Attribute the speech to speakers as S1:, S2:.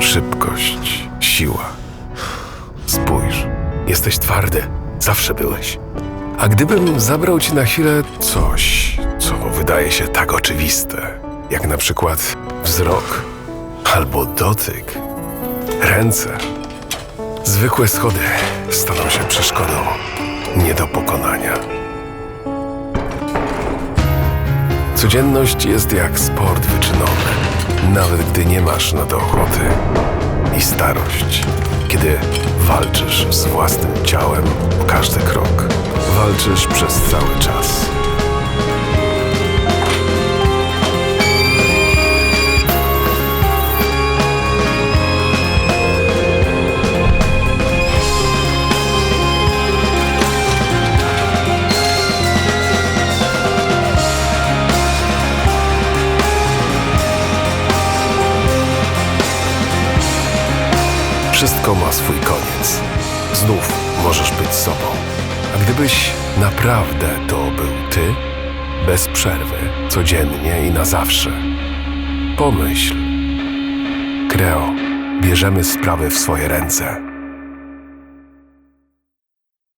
S1: szybkość, siła. Spójrz, jesteś twardy, zawsze byłeś. A gdybym zabrał ci na chwilę coś, co wydaje się tak oczywiste, jak na przykład wzrok albo dotyk, ręce, zwykłe schody staną się przeszkodą nie do pokonania. Codzienność jest jak sport wyczynowy, nawet gdy nie masz na to ochoty. I starość, kiedy walczysz z własnym ciałem o każdy krok. Walczysz przez cały czas. Wszystko ma swój koniec. Znów możesz być sobą. A gdybyś naprawdę to był ty, bez przerwy, codziennie i na zawsze. Pomyśl. Kreo, bierzemy sprawy w swoje ręce.